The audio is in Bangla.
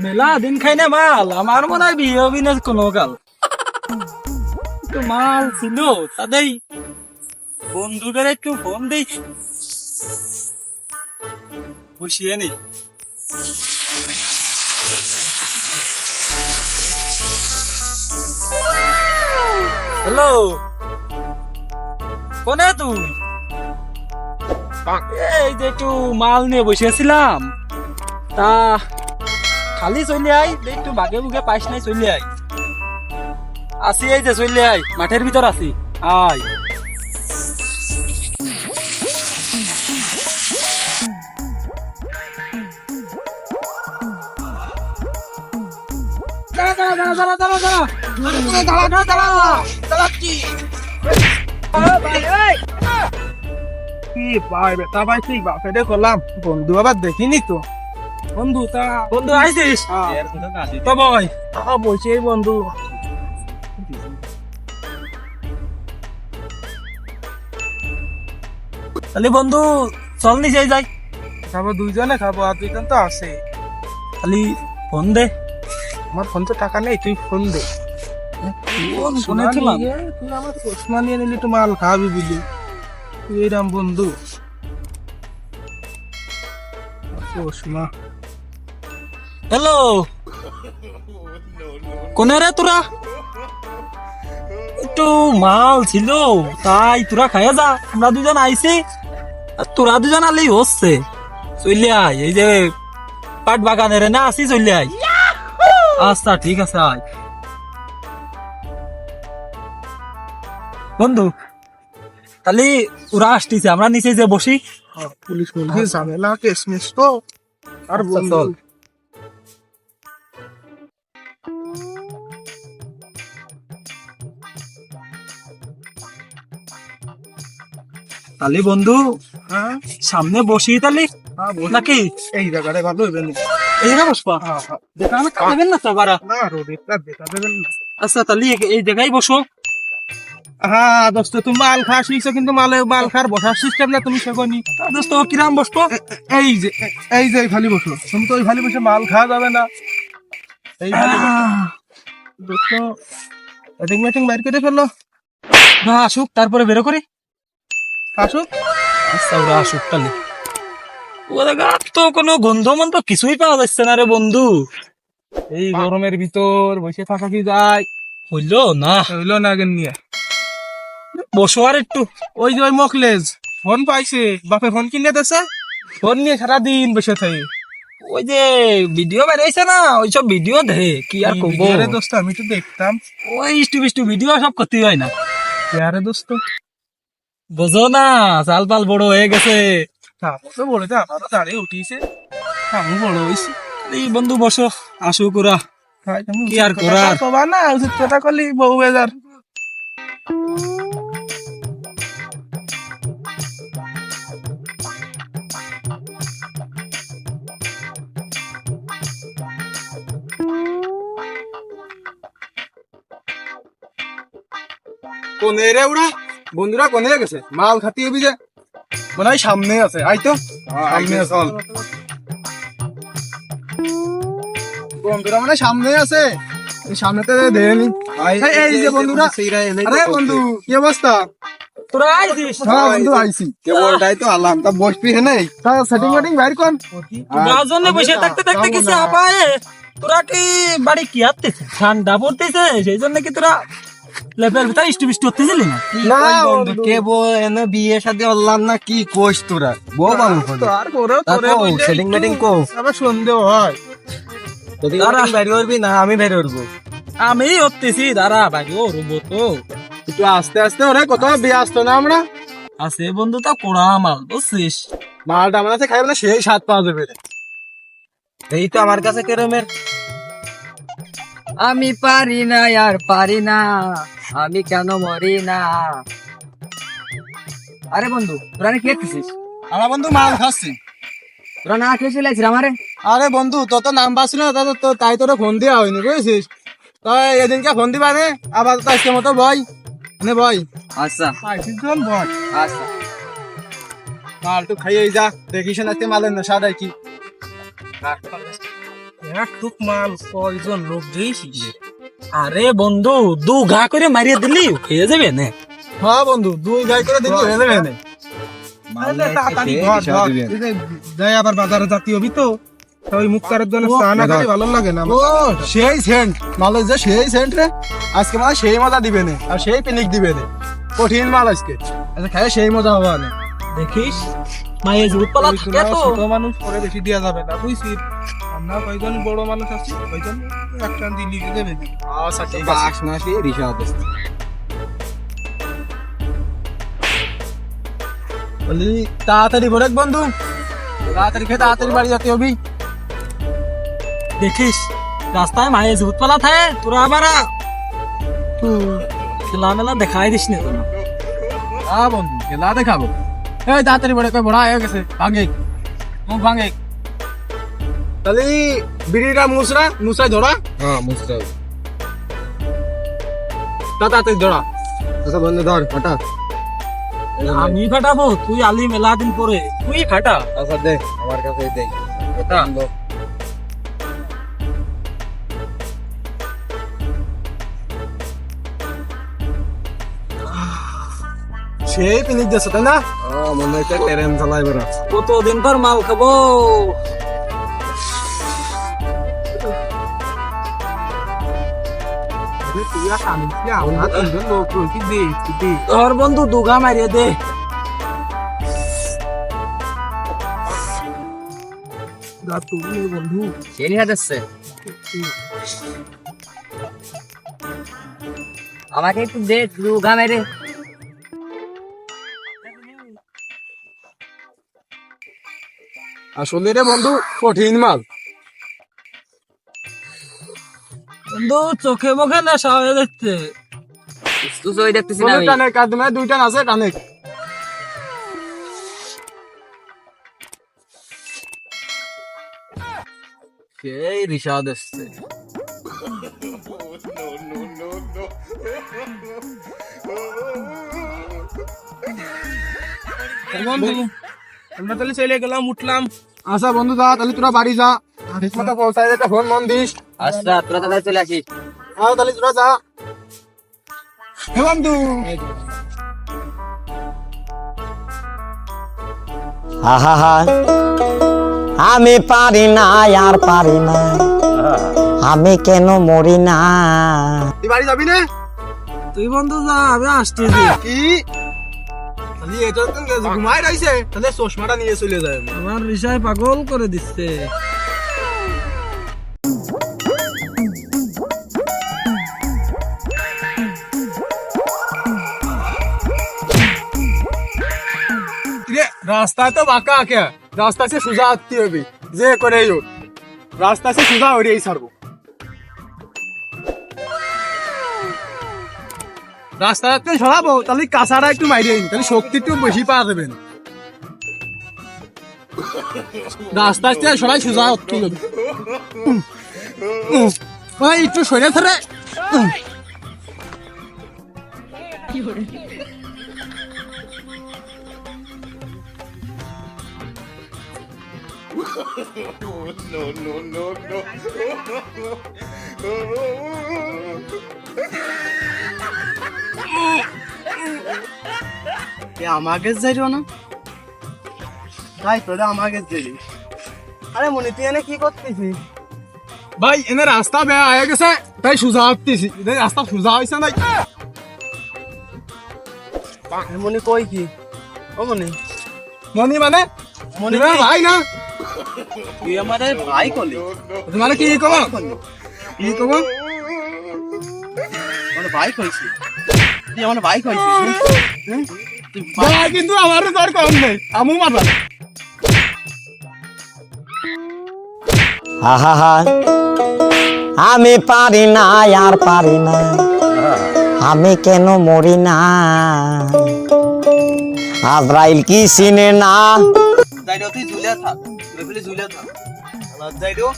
মেলা দিন খাই না মাল আমার মনে হয় বিয়ে হবি না কোনো কাল তো মাল ছিল তাদের বন্ধুদের একটু ফোন দিই। বসিয়ে নি। হ্যালো কোনে তুই এই যে একটু মাল নিয়ে বসেছিলাম তা খালি চলে আই একটু বাগে বুগে পাইস নাই চলে আই। আসি এই যে চলে আই মাঠের ভিতর আছি। আয় দাঁড়া, দাঁড়া, দাঁড়া, দাঁড়া, দাঁড়া, দাঁড়া। দাঁড়া, দাঁড়া, কি ভাই বেটা ভাই ঠিক বাপেরে করলাম। বন্ধু আবার দেখিনি তো। বন্ধু তা বন্ধু আইছিস? হ্যাঁ। তো বই আহ, বলছি এই বন্ধু। তাহলে বন্ধু চল নি যাই। যাই খাব দুইজনে খাব আর দুইজন তো আছে। খালি ফোন দে। আমার ফোন তো টাকা নেই তুই ফোন দে। ফোনে ছিলাম নিয়ে, তুই আমার চশমা নিয়ে নিলি তো মাল খাবি বুঝলি তুই এইরাম বন্ধু। হ্যালো কোনে রে তোরা? একটু মাল ছিল তাই তোরা খাইয়া যা আমরা দুজন আইছি। আর তোরা দুজন আলেই হচ্ছে। চলে আয় এই যে পাট বাগানের না আসি চলে আয়। আচ্ছা ঠিক আছে আয়। বন্ধু তাহলে ওরা আসতেছে আমরা নিচে যে বসি। হ্যাঁ, পুলিশ মুলিশ ঝামেলা কেসমিস তো। আর আচ্ছা, বন্ধু চল। তাহলে বন্ধু হ্যাঁ? সামনে বসি তাহলে? হ্যাঁ, বল। নাকি? এই জায়গাটা ভালো হইবে এই জায়গায় বসবা। দেখা না তো বারা না রোডেরটা দেখা দেবেন আচ্ছা তাহলে এই- এই জায়গায় বসো। হ্যাঁ দোস্ত তুমি মাল কিন্তু মালে বসার সিস্টেম না তুমি শেখনি দোস্ত কিরাম বসবো এই যে এ- এই যে এই ভালি বসো তুমি তো ওই ভালি বসে মাল খাওয়া যাবে না। এই ভালি দোস্ত এটিং মেটিং বাইর করে ফেলল না আসুক তারপরে বেরো করি। আসুক। আচ্ছা ওরা আসুক তাহলে। ওরা গাছ তো কোনো গন্ধ মন্ধ কিছুই পাওয়া যাচ্ছে না রে বন্ধু। এই গরমের ভিতর বসে থাকা কি যায়? হইল না? হইল না নিয়ে বসো আর একটু। ওই যে ওই মকলেজ। ফোন পাইছে। বাপে ফোন কিনে দেছে। ফোন নিয়ে সারাদিন বসে থাকে। ওই যে ভিডিও বেরিয়েছে না ওইসব ভিডিও দে কি আর করব আরে দোস্ত আমি তো দেখতাম। ওই ইস্টু বিষ্টু ভিডিও সব করতে হয় না। আরে দোস্ত? বোঝো না চাল পাল বড় হয়ে গেছে। আমার তো বলেছে আমারও দাঁড়িয়ে উঠিয়েছে আমি বড় হয়েছি এই বন্ধু বসো আসুক ওরা ভাই, কি আর করার? কবা না উচিত কথা করলি বউ বেজার। কোনে রে ওরা বন্ধুরা কোনে গেছে? মাল খাতি হবি যে। মনে হয় সামনে আছে আই তো। সামনে চল। বন্ধুরা মানে সামনে আছে। সামনেতে দেয়নি এই- এই যে বন্ধুরা। আরে বন্ধু কি। অবস্থা? তোরা আইছিস? হ্যাঁ বন্ধু আইছি। কেবলটাই তো আলাম। তা বসবি হে নাই। তা সেটিং মেটিং বাইর কর। তোরা বসে থাকতে থাকতে কিছু আপায়। তোরা কি বাড়ি কি আসতেছে ঠান্ডা পড়তেছে সেই জন্য কি তোরা লেপের ভিতরে ইস্টু বিষ্টু হতেছিলি না? না বন্ধু কে বো এনে বিয়ে শাদী অনলাইন না কি কোস তোরা? বউ বাংলা করে করে তোরে তারপর বললে setting একটু মেটিং কো। আবার সন্দেহ হয়। যদি বাইরে করবি না আমি বাইরে হতেছি দাঁড়া ও রুবো তো। একটু আস্তে আস্তে ওরে কত বিয়ে আসতো না আমরা। আছে বন্ধু তা কোড়া মাল বুঝছিস? মালটা আমার কাছে খাইবে না সেই স্বাদ পাওয়া যাবে। এই তো আমার কাছে কেরমের আমি পারি না আর পারি না। আমি কেন মরি না? আরে বন্ধু তোরা কি খেতেছিস আমার বন্ধু মাল খাচ্ছি। তোরা না খেয়ে চলে আসছিস আমারে? আরে বন্ধু তোর তো নাম পাচ্ছিল না তো তো- তাই তোর ফোন দেওয়া হয়নি বুঝেছিস? তাই এদিনকে ফোন দিবা নে আবার তো আজকে মতো বই নে বই আচ্ছা। আচ্ছা। মাল তো খাইয়ে যা দেখিস না তে মালের নেশা দেয় কি টুক মাল কয়জন লোক দিয়েছি আরে বন্ধু দু ঘা করে মারিয়ে দিলি খেয়ে যাবে না? হ্যাঁ বন্ধু দুই গাই করে দিবি হয়ে যাবে না। আরে তাড়াতাড়ি ধর, ধর। এই যে যাই আবার বাজারে জাতীয় তো ওই মুক্তারের জন্য চা না খেলে ভালো লাগে না ও সেই সেন্ট। মালের যে সেই সেন্ট রে। আজকে মানে সেই মজা দিবে না আর সেই পিনিক দিবে না। কঠিন মাল আজকে। আচ্ছা খাই সেই মজা হওয়া না। দেখিস মায়ের জুট পালা থাকে তো। মানুষ করে বেশি দেওয়া যাবে না বুঝছিস? আমরা কয়জন বড় মানুষ আছি? কয়জন? একটা দিল্লি দেবে। আচ্ছা ঠিক আছে। বাস না সেই রিসা আছে বলি তাড়াতাড়ি ভরেক বন্ধু। তাড়াতাড়ি খেয়ে তাড়াতাড়ি বাড়ি যেতে হবি। দেখিস রাস্তায় মায়ের জুট পালা থাকে তোরা আবার খেলা মেলা দেখাই দিস না তোরা। হ্যাঁ বন্ধু খেলা দেখাবো। এই তাড়াতাড়ি বড় কই বড়া হয়ে গেছে। ভাঙে মুখ ভাঙে তাহলে বিড়িটা মুসরা মুসাই ধরা। হ্যাঁ মুসরা তাড়াতাড়ি ধরা। আচ্ছা বন্ধু ধর হটা আমি ফাটাবো তুই আলি মেলা দিন পরে। তুই ফাটা। আচ্ছা দে আমার কাছে দে। এটা সেই পিনিক তাই না? মনে হচ্ছে ট্রেন চালাই বেরো কতদিন পর মাল খাব? তোর বন্ধু দুগা মারিয়ে দে। যা তুমি বন্ধু। চেনি হাজাচ্ছে আমাকে একটু দে দুগা মেরে। আসলে রে বন্ধু কঠিন মাল। বন্ধু চোখে মুখে নেশা হয়ে যাচ্ছে। তুই ওই না বন্ধু টানে কাঁদমে দুইটা আছে টানে। সেই রিসাদ এসছে? আমরা তাহলে চলে গেলাম উঠলাম। আচ্ছা বন্ধু যা তাহলে তোরা বাড়ি যা। ঠিক মতো পৌঁছায় ফোন মন দিস। আচ্ছা তোরা তাড়াতাড়ি চলে আসিস। আর তাহলে তোরা যা। হে বন্ধু। আহা আমি পারি না আর পারি না। আমি কেন মরি না? তুই বাড়ি যাবি না? তুই বন্ধু যা আমি আসছি। কি? তাহলে এটা তো ঘুমাই রইছে তাহলে চশমাটা নিয়ে চলে যায় আমার রিসায় পাগল করে দিচ্ছে। রে রাস্তায় তো বাঁকা কে রাস্তা সে সোজা আত্তি হবে। যে করে হোক। রাস্তা সে সোজা হরিয়েই ছাড়বো। রাস্তা একটু সরাবো, তাহলে কাঁচাটা একটু মাইরে নি তাহলে শক্তি একটু বেশি পাওয়া যাবে। না রাস্তা থেকে সবাই সোজা হচ্ছে ভাই একটু সরে ধরে আমাকে যাইও না? তাই তোরা আমাকে যাই আরে মনে তুই এনে কি করতেছিস? ভাই এনে রাস্তা বেয়া হয়ে গেছে তাই সোজা এদের রাস্তা সোজা হয়েছে নাই মনে কই কি? ও মনে। মনি মানে? মনি ভাই না। তুই ভাই কলি তোমার কি কব কি কব আমার ভাই কইছি তুই আমার ভাই কইছিস ভাই কিন্তু আমার তোর কম নেই। আমু আহা আমি পারি না আর পারি না। আমি কেন মরি না? আজরাইল কি চিনে না? তুই থাক। ঝুলিয়া থাক যাইডো